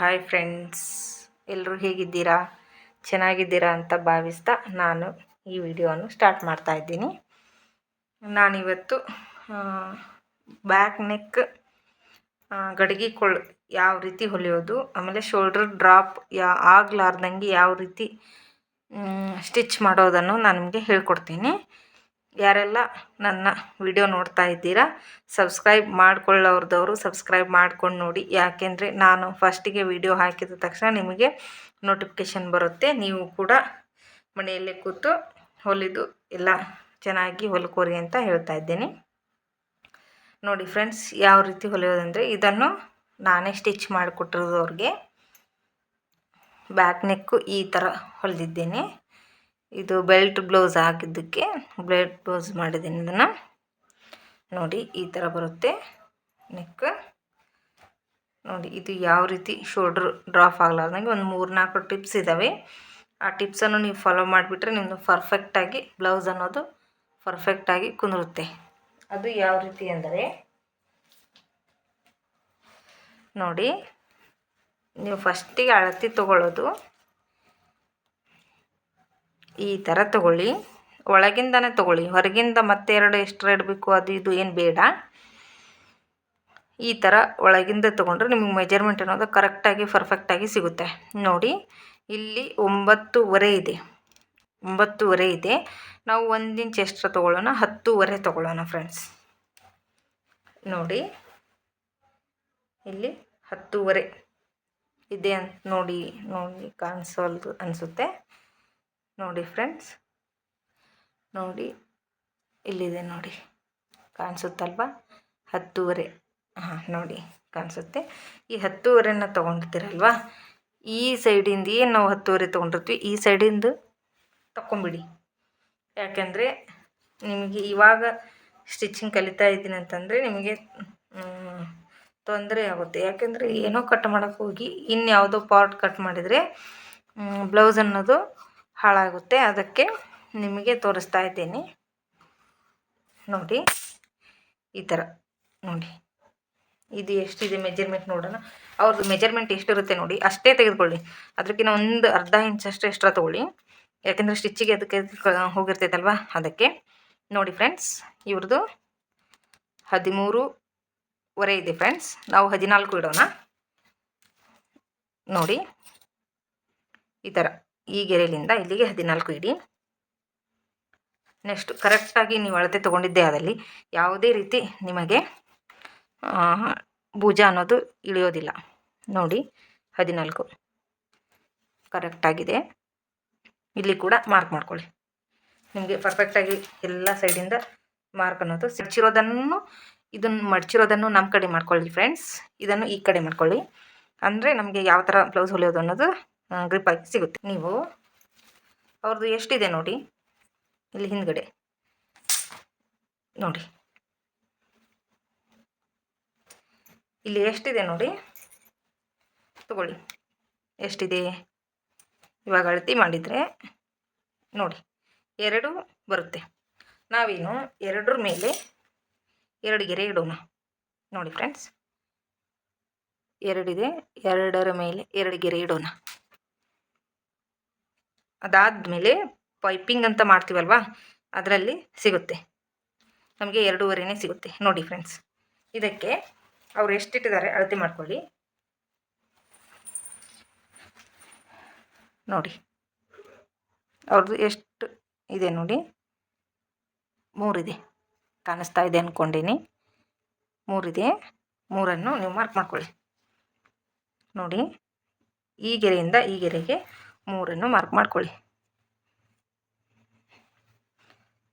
Hi friends ಎಲ್ಲರೂ ಹೇಗಿದ್ದೀರಾ? ಚೆನ್ನಾಗಿದ್ದೀರಾ ಅಂತ ಭಾವಿಸ್ತಾ ನಾನು ಈ ವಿಡಿಯೋವನ್ನು ಸ್ಟಾರ್ಟ್ ಮಾಡ್ತಾ ಇದ್ದೀನಿ. ನಾನಿವತ್ತು ಬ್ಯಾಕ್ ನೆಕ್ ಗಡಿಗೆ ಕೊಳ್ ಯಾವ ರೀತಿ ಹೊಲಿಯೋದು, ಆಮೇಲೆ ಶೋಲ್ಡ್ರ್ ಡ್ರಾಪ್ ಯಾ, ಆಗ್ಲಾರ್ದಂಗೆ ಯಾವ ರೀತಿ ಸ್ಟಿಚ್ ಮಾಡೋದನ್ನು ನಾನು ನಿಮಗೆ ಹೇಳ್ಕೊಡ್ತೀನಿ. ಯಾರೆಲ್ಲ ನನ್ನ ವಿಡಿಯೋ ನೋಡ್ತಾ ಇದ್ದೀರಾ ಸಬ್ಸ್ಕ್ರೈಬ್ ಮಾಡ್ಕೊಳ್ಳೋರ್ದವರು ಸಬ್ಸ್ಕ್ರೈಬ್ ಮಾಡ್ಕೊಂಡು ನೋಡಿ. ಯಾಕೆಂದರೆ ನಾನು ಫಸ್ಟಿಗೆ ವಿಡಿಯೋ ಹಾಕಿದ ತಕ್ಷಣ ನಿಮಗೆ ನೋಟಿಫಿಕೇಷನ್ ಬರುತ್ತೆ. ನೀವು ಕೂಡ ಮನೆಯಲ್ಲೇ ಕೂತು ಹೊಲಿದು ಎಲ್ಲ ಚೆನ್ನಾಗಿ ಹೊಲ್ಕೋರಿ ಅಂತ ಹೇಳ್ತಾ ಇದ್ದೀನಿ. ನೋಡಿ ಫ್ರೆಂಡ್ಸ್ ಯಾವ ರೀತಿ ಹೊಲಿಯೋದಂದರೆ ಇದನ್ನು ನಾನೇ ಸ್ಟಿಚ್ ಮಾಡಿಕೊಟ್ಟಿರೋದು ಅವ್ರಿಗೆ ಬ್ಯಾಕ್ ನೆಕ್ಕು ಈ ಥರ ಹೊಲಿದಿದ್ದೇನೆ. ಇದು ಬೆಲ್ಟ್ ಬ್ಲೌಸ್ ಹಾಕಿದ್ದಕ್ಕೆ ಬೆಲ್ಟ್ ಬ್ಲೌಸ್ ಮಾಡಿದ್ದೀನಿ ಇದನ್ನು. ನೋಡಿ, ಈ ಥರ ಬರುತ್ತೆ ನೆಕ್. ನೋಡಿ, ಇದು ಯಾವ ರೀತಿ ಶೋಲ್ಡ್ರ್ ಡ್ರಾಪ್ ಆಗಲಾರ್ದಂಗೆ ಒಂದು ಮೂರು ನಾಲ್ಕು ಟಿಪ್ಸ್ ಇದ್ದಾವೆ ಆ ಟಿಪ್ಸನ್ನು ನೀವು ಫಾಲೋ ಮಾಡಿಬಿಟ್ರೆ ನಿಮ್ಮದು ಪರ್ಫೆಕ್ಟಾಗಿ ಬ್ಲೌಸ್ ಅನ್ನೋದು ಪರ್ಫೆಕ್ಟಾಗಿ ಕುಂದಿರುತ್ತೆ. ಅದು ಯಾವ ರೀತಿ ಅಂದರೆ, ನೋಡಿ, ನೀವು ಫಸ್ಟಿಗೆ ಅಳತೆ ತೊಗೊಳ್ಳೋದು ಈ ಥರ ತಗೊಳ್ಳಿ. ಒಳಗಿಂದನೇ ತಗೊಳ್ಳಿ. ಹೊರಗಿಂದ ಮತ್ತೆ ಎರಡು ಎಕ್ಸ್ಟ್ರಾ ಇಡಬೇಕು, ಅದು ಇದು ಏನು ಬೇಡ. ಈ ಥರ ಒಳಗಿಂದ ತೊಗೊಂಡ್ರೆ ನಿಮಗೆ ಮೆಜರ್ಮೆಂಟ್ ಅನ್ನೋದು ಕರೆಕ್ಟಾಗಿ ಪರ್ಫೆಕ್ಟಾಗಿ ಸಿಗುತ್ತೆ. ನೋಡಿ, ಇಲ್ಲಿ ಒಂಬತ್ತುವರೆ ಇದೆ. ಒಂಬತ್ತುವರೆ ಇದೆ. ನಾವು ಒಂದು ಇಂಚ್ ಎಕ್ಸ್ಟ್ರಾ ತೊಗೊಳ್ಳೋಣ, ಹತ್ತುವರೆ ತೊಗೊಳ್ಳೋಣ ಫ್ರೆಂಡ್ಸ್ ನೋಡಿ, ಇಲ್ಲಿ ಹತ್ತುವರೆ ಇದೆ ಅಂತ ನೋಡಿ ನೋಡಿ ಕಾಣಿಸೋಲ್ದು ಅನಿಸುತ್ತೆ. ನೋಡಿ ಫ್ರೆಂಡ್ಸ್. ನೋಡಿ, ಇಲ್ಲಿದೆ ನೋಡಿ. ಕಾಣಿಸುತ್ತಲ್ವ? ಹತ್ತೂವರೆ. ಹಾಂ, ನೋಡಿ, ಕಾಣಿಸುತ್ತೆ. ಈ ಹತ್ತುವರೆನ ತೊಗೊಂಡಿರ್ತೀರಲ್ವ ಈ ಸೈಡಿಂದ ಏನು ನಾವು ಹತ್ತುವರೆ ತೊಗೊಂಡಿರ್ತೀವಿ? ಈ ಸೈಡಿಂದ ತಗೊಂಬಿಡಿ ಯಾಕೆಂದರೆ ನಿಮಗೆ ಇವಾಗ ಸ್ಟಿಚಿಂಗ್ ಕಲಿತಾ ಇದ್ದೀನಿ ಅಂತಂದರೆ ನಿಮಗೆ ತೊಂದರೆ ಆಗುತ್ತೆ. ಯಾಕೆಂದರೆ ಏನೋ ಕಟ್ ಮಾಡೋಕ್ಕೆ ಹೋಗಿ ಇನ್ಯಾವುದೋ ಪಾರ್ಟ್ ಕಟ್ ಮಾಡಿದರೆ ಬ್ಲೌಸ್ ಅನ್ನೋದು ಹಾಳಾಗುತ್ತೆ. ಅದಕ್ಕೆ ನಿಮಗೆ ತೋರಿಸ್ತಾ ಇದ್ದೀನಿ. ನೋಡಿ, ಈ ಥರ. ನೋಡಿ, ಇದು ಎಷ್ಟಿದೆ ಮೆಜರ್ಮೆಂಟ್ ನೋಡೋಣ. ಅವ್ರದ್ದು ಮೆಜರ್ಮೆಂಟ್ ಎಷ್ಟಿರುತ್ತೆ ನೋಡಿ. ಅಷ್ಟೇ ತೆಗೆದುಕೊಳ್ಳಿ. ಅದಕ್ಕಿಂತ ಒಂದು ಅರ್ಧ ಇಂಚ್ ಅಷ್ಟು ಎಕ್ಸ್ಟ್ರಾ ತೊಗೊಳ್ಳಿ. ಯಾಕೆಂದರೆ ಸ್ಟಿಚ್ಚಿಗೆ ಅದಕ್ಕೆ ಹೋಗಿರ್ತೈತಲ್ವ? ಅದಕ್ಕೆ. ನೋಡಿ ಫ್ರೆಂಡ್ಸ್ ಇವ್ರದ್ದು ಹದಿಮೂರುವರೆ ಇದೆ ಫ್ರೆಂಡ್ಸ್ ನಾವು ಹದಿನಾಲ್ಕು ಇಡೋಣ. ನೋಡಿ, ಈ ಥರ. ಈ ಗೆರೆಲಿಂದ ಇಲ್ಲಿಗೆ ಹದಿನಾಲ್ಕು ಇಡಿ. ನೆಕ್ಸ್ಟ್ ಕರೆಕ್ಟಾಗಿ ನೀವು ಅಳತೆ ತೊಗೊಂಡಿದ್ದೆ ಅದರಲ್ಲಿ ಯಾವುದೇ ರೀತಿ ನಿಮಗೆ ಭುಜ ಅನ್ನೋದು ಇಳಿಯೋದಿಲ್ಲ. ನೋಡಿ, ಹದಿನಾಲ್ಕು. ಕರೆಕ್ಟಾಗಿದೆ ಇಲ್ಲಿ ಕೂಡ ಮಾರ್ಕ್ ಮಾಡ್ಕೊಳ್ಳಿ. ನಿಮಗೆ ಪರ್ಫೆಕ್ಟಾಗಿ ಎಲ್ಲ ಸೈಡಿಂದ ಮಾರ್ಕ್ ಅನ್ನೋದು ಸಿಡ್ಚಿರೋದನ್ನು ಇದನ್ನು ಮಡ್ಚಿರೋದನ್ನು ನಮ್ಮ ಕಡೆ ಮಾಡ್ಕೊಳ್ಳಿ ಫ್ರೆಂಡ್ಸ್ ಇದನ್ನು ಈ ಕಡೆ ಮಾಡ್ಕೊಳ್ಳಿ. ಅಂದರೆ ನಮಗೆ ಯಾವ ಥರ ಬ್ಲೌಸ್ ಹೊಲಿಯೋದು ಅನ್ನೋದು ಗ್ರಿಪ್ಪಾಗಿ ಸಿಗುತ್ತೆ. ನೀವು ಅವ್ರದ್ದು ಎಷ್ಟಿದೆ ನೋಡಿ? ಇಲ್ಲಿ ಹಿಂದ್ಗಡೆ. ನೋಡಿ. ಇಲ್ಲಿ ಎಷ್ಟಿದೆ ನೋಡಿ? ತಗೊಳ್ಳಿ. ಎಷ್ಟಿದೆ? ಇವಾಗ ಅಳತಿ ಮಾಡಿದರೆ ನೋಡಿ. ಎರಡು ಬರುತ್ತೆ. ನಾವೇನು ಎರಡರ ಮೇಲೆ ಎರಡು ಗೆರೆ ಇಡೋಣ. ನೋಡಿ ಫ್ರೆಂಡ್ಸ್ ಎರಡಿದೆ, ಎರಡರ ಮೇಲೆ ಎರಡು ಗೆರೆ ಇಡೋಣ. ಅದಾದಮೇಲೆ ಪೈಪಿಂಗ್ ಅಂತ ಮಾಡ್ತೀವಲ್ವಾ, ಅದರಲ್ಲಿ ಸಿಗುತ್ತೆ. ನಮಗೆ ಎರಡೂವರೆನೇ ಸಿಗುತ್ತೆ. ನೋಡಿ ಫ್ರೆಂಡ್ಸ್, ಇದಕ್ಕೆ ಅವ್ರು ಎಷ್ಟಿಟ್ಟಿದ್ದಾರೆ ಅಳತೆ ಮಾಡ್ಕೊಳ್ಳಿ. ನೋಡಿ, ಅವ್ರದ್ದು ಎಷ್ಟು ಇದೆ ನೋಡಿ. ಮೂರಿದೆ, ಕಾಣಿಸ್ತಾ ಇದೆ ಅಂದ್ಕೊಂಡೀನಿ ಮೂರಿದೆ, ಮೂರನ್ನು ನೀವು ಮಾರ್ಕ್ ಮಾಡ್ಕೊಳ್ಳಿ. ನೋಡಿ, ಈ ಗೆರೆಯಿಂದ ಈ ಗೆರೆಗೆ ಮೂರನ್ನು ಮಾರ್ಕ್ ಮಾಡ್ಕೊಳ್ಳಿ.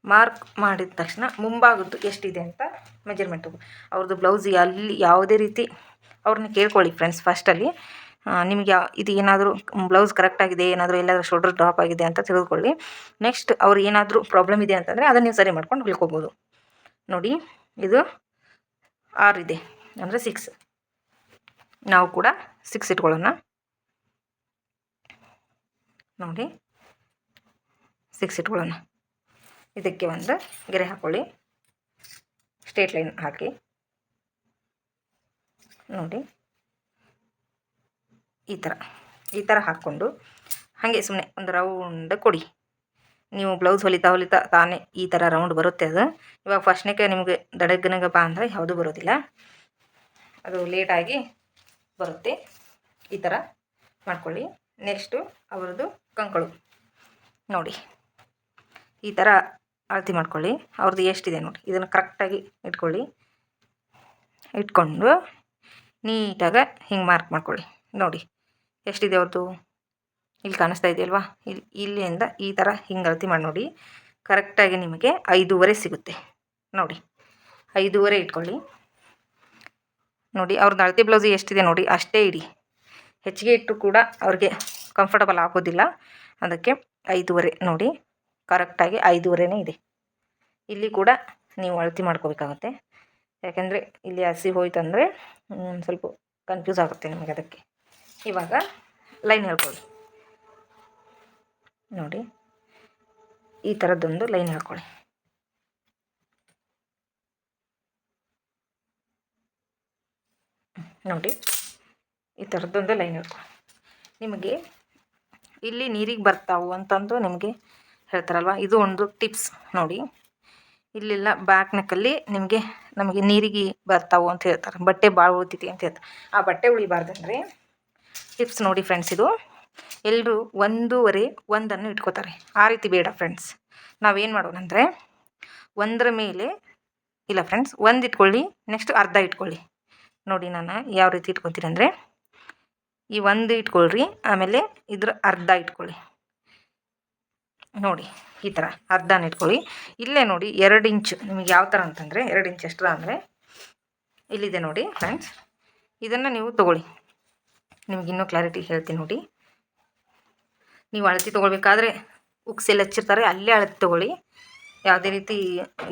ಮಾರ್ಕ್ ಮಾಡಿದ ತಕ್ಷಣ ಮುಂಭಾಗದ್ದು ಎಷ್ಟಿದೆ ಅಂತ ಮೆಜರ್ಮೆಂಟ್ ಅವ್ರದ್ದು ಬ್ಲೌಸ್ ಅಲ್ಲಿ ಯಾವುದೇ ರೀತಿ ಅವ್ರನ್ನ ಕೇಳ್ಕೊಳ್ಳಿ ಫ್ರೆಂಡ್ಸ್ ಫಸ್ಟಲ್ಲಿ ನಿಮಗೆ ಇದು ಏನಾದರೂ ಬ್ಲೌಸ್ ಕರೆಕ್ಟಾಗಿದೆ ಏನಾದರೂ ಎಲ್ಲಾದರೂ ಶೋಲ್ಡರ್ ಡ್ರಾಪ್ ಆಗಿದೆ ಅಂತ ತಿಳಿದುಕೊಳ್ಳಿ ನೆಕ್ಸ್ಟ್ ಅವ್ರು ಏನಾದರೂ ಪ್ರಾಬ್ಲಮ್ ಇದೆ ಅಂತಂದರೆ ಅದನ್ನು ನೀವು ಸರಿ ಮಾಡ್ಕೊಂಡು ಹೊಲ್ಕೋಬೋದು ನೋಡಿ, ಇದು ಆರು ಇದೆ. ಅಂದರೆ ಸಿಕ್ಸ್ ನಾವು ಕೂಡ ಸಿಕ್ಸ್ ಇಟ್ಕೊಳ್ಳೋಣ. ನೋಡಿ. ಸಿಕ್ಸ್ ಇಟ್ಕೊಳ್ಳೋಣ ಇದಕ್ಕೆ ಒಂದು ಗೆರೆ ಹಾಕ್ಕೊಳ್ಳಿ ಸ್ಟ್ರೇಟ್ ಲೈನ್ ಹಾಕಿ. ನೋಡಿ. ಈ ಥರ. ಈ ಥರ ಹಾಕ್ಕೊಂಡು ಹಾಗೆ ಸುಮ್ಮನೆ ಒಂದು ರೌಂಡ್ ಕೊಡಿ. ನೀವು ಬ್ಲೌಸ್ ಹೊಲಿತಾ ಹೊಲಿತಾ ತಾನೇ ಈ ಥರ ರೌಂಡ್ ಬರುತ್ತೆ ಅದು. ಇವಾಗ ಫಸ್ಟ್ನೇಕ ನಿಮಗೆ ದಡಗ್ನಗಪ್ಪ ಬಾ ಅಂದರೆ ಯಾವುದೂ ಬರೋದಿಲ್ಲ. ಅದು ಲೇಟಾಗಿ ಬರುತ್ತೆ. ಈ ಥರ ಮಾಡ್ಕೊಳ್ಳಿ. ನೆಕ್ಸ್ಟು ಅವ್ರದ್ದು ಕಂಕಳು. ನೋಡಿ, ಈ ಥರ ಅಳತಿ ಮಾಡ್ಕೊಳ್ಳಿ. ಅವ್ರದ್ದು ಎಷ್ಟಿದೆ ನೋಡಿ, ಇದನ್ನು ಕರೆಕ್ಟಾಗಿ ಇಟ್ಕೊಳ್ಳಿ. ಇಟ್ಕೊಂಡು ನೀಟಾಗಿ ಹಿಂಗೆ ಮಾರ್ಕ್ ಮಾಡ್ಕೊಳ್ಳಿ. ನೋಡಿ, ಎಷ್ಟಿದೆ ಅವ್ರದ್ದು? ಇಲ್ಲಿ ಕಾಣಿಸ್ತಾ ಇದೆಯಲ್ವಾ? ಇಲ್ಲಿ, ಇಲ್ಲಿಂದ ಈ ಥರ ಹಿಂಗೆ ಅಳತಿ ಮಾಡಿ ನೋಡಿ ಕರೆಕ್ಟಾಗಿ ನಿಮಗೆ ಐದೂವರೆ ಸಿಗುತ್ತೆ. ನೋಡಿ, ಐದೂವರೆ ಇಟ್ಕೊಳ್ಳಿ. ನೋಡಿ, ಅವ್ರದ್ದು ಅಳತೆ ಬ್ಲೌಸ್ ಎಷ್ಟಿದೆ ನೋಡಿ, ಅಷ್ಟೇ ಇಡಿ. ಹೆಚ್ಚಿಗೆ ಇಟ್ಟು ಕೂಡ ಅವ್ರಿಗೆ ಕಂಫರ್ಟಬಲ್ ಆಗೋದಿಲ್ಲ. ಅದಕ್ಕೆ ಐದೂವರೆ ನೋಡಿ ಕರೆಕ್ಟಾಗಿ ಐದೂವರೆನೇ ಇದೆ. ಇಲ್ಲಿ ಕೂಡ ನೀವು ಅಳತಿ ಮಾಡ್ಕೋಬೇಕಾಗುತ್ತೆ. ಯಾಕೆಂದರೆ ಇಲ್ಲಿ ಹಸಿ ಹೋಯ್ತಂದರೆ ಸ್ವಲ್ಪ ಕನ್ಫ್ಯೂಸ್ ಆಗುತ್ತೆ ನಿಮಗೆ ಅದಕ್ಕೆ. ಇವಾಗ ಲೈನ್ ಹೇಳ್ಕೊಳ್ಳಿ. ನೋಡಿ, ಈ ಥರದ್ದೊಂದು ಲೈನ್ ಹೇಳ್ಕೊಳ್ಳಿ. ನೋಡಿ, ಈ ಥರದ್ದೊಂದು ಲೈನ್ ಹೇಳ್ಕೊಳ್ಳಿ. ನಿಮಗೆ ಇಲ್ಲಿ ನೀರಿಗೆ ಬರ್ತಾವು ಅಂತಂದು ನಿಮಗೆ ಹೇಳ್ತಾರಲ್ವ? ಇದು ಒಂದು ಟಿಪ್ಸ್ ನೋಡಿ. ಇಲ್ಲೆಲ್ಲ ಬ್ಯಾಕ್ ನೆಕ್ಕಲ್ಲಿ ನಿಮಗೆ ನಮಗೆ ನೀರಿಗೆ ಬರ್ತಾವು ಅಂತ ಹೇಳ್ತಾರೆ. ಬಟ್ಟೆ ಭಾಳ ಉಳಿತೈತಿ ಅಂತ ಹೇಳ್ತಾರೆ. ಆ ಬಟ್ಟೆ ಉಳಿಬಾರ್ದಂದ್ರೆ ಟಿಪ್ಸ್ ನೋಡಿ ಫ್ರೆಂಡ್ಸ್ ಇದು. ಎಲ್ಲರೂ ಒಂದೂವರೆ, ಒಂದನ್ನು ಇಟ್ಕೋತಾರೆ. ಆ ರೀತಿ ಬೇಡ ಫ್ರೆಂಡ್ಸ್ ನಾವೇನು ಮಾಡೋಣ ಅಂದರೆ ಒಂದರ ಮೇಲೆ, ಇಲ್ಲ ಫ್ರೆಂಡ್ಸ್ ಒಂದು ಇಟ್ಕೊಳ್ಳಿ ನೆಕ್ಸ್ಟ್ ಅರ್ಧ ಇಟ್ಕೊಳ್ಳಿ. ನೋಡಿ ನಾನು ಯಾವ ರೀತಿ ಇಟ್ಕೊತೀನಿ ಅಂದರೆ ಈ ಒಂದು ಇಟ್ಕೊಳ್ರಿ, ಆಮೇಲೆ ಇದ್ರ ಅರ್ಧ ಇಟ್ಕೊಳ್ಳಿ ನೋಡಿ, ಈ ಥರ ಅರ್ಧನ ಇಟ್ಕೊಳ್ಳಿ ಇಲ್ಲೇ ನೋಡಿ, ಎರಡು ಇಂಚು, ನಿಮಗೆ ಯಾವ ಥರ ಅಂತಂದರೆ, ಎರಡು ಇಂಚ್ ಎಷ್ಟರ ಅಂದರೆ ಇಲ್ಲಿದೆ ನೋಡಿ ಫ್ರೆಂಡ್ಸ್ ಇದನ್ನು ನೀವು ತೊಗೊಳ್ಳಿ. ನಿಮ್ಗೆ ಇನ್ನೂ ಕ್ಲಾರಿಟಿ ಹೇಳ್ತೀನಿ ನೋಡಿ. ನೀವು ಅಳತಿ ತೊಗೊಳ್ಬೇಕಾದ್ರೆ ಉಕ್ಸೆಲ್ಲ ಹಚ್ಚಿರ್ತಾರೆ, ಅಲ್ಲೇ ಅಳತಿ ತೊಗೊಳ್ಳಿ. ಯಾವುದೇ ರೀತಿ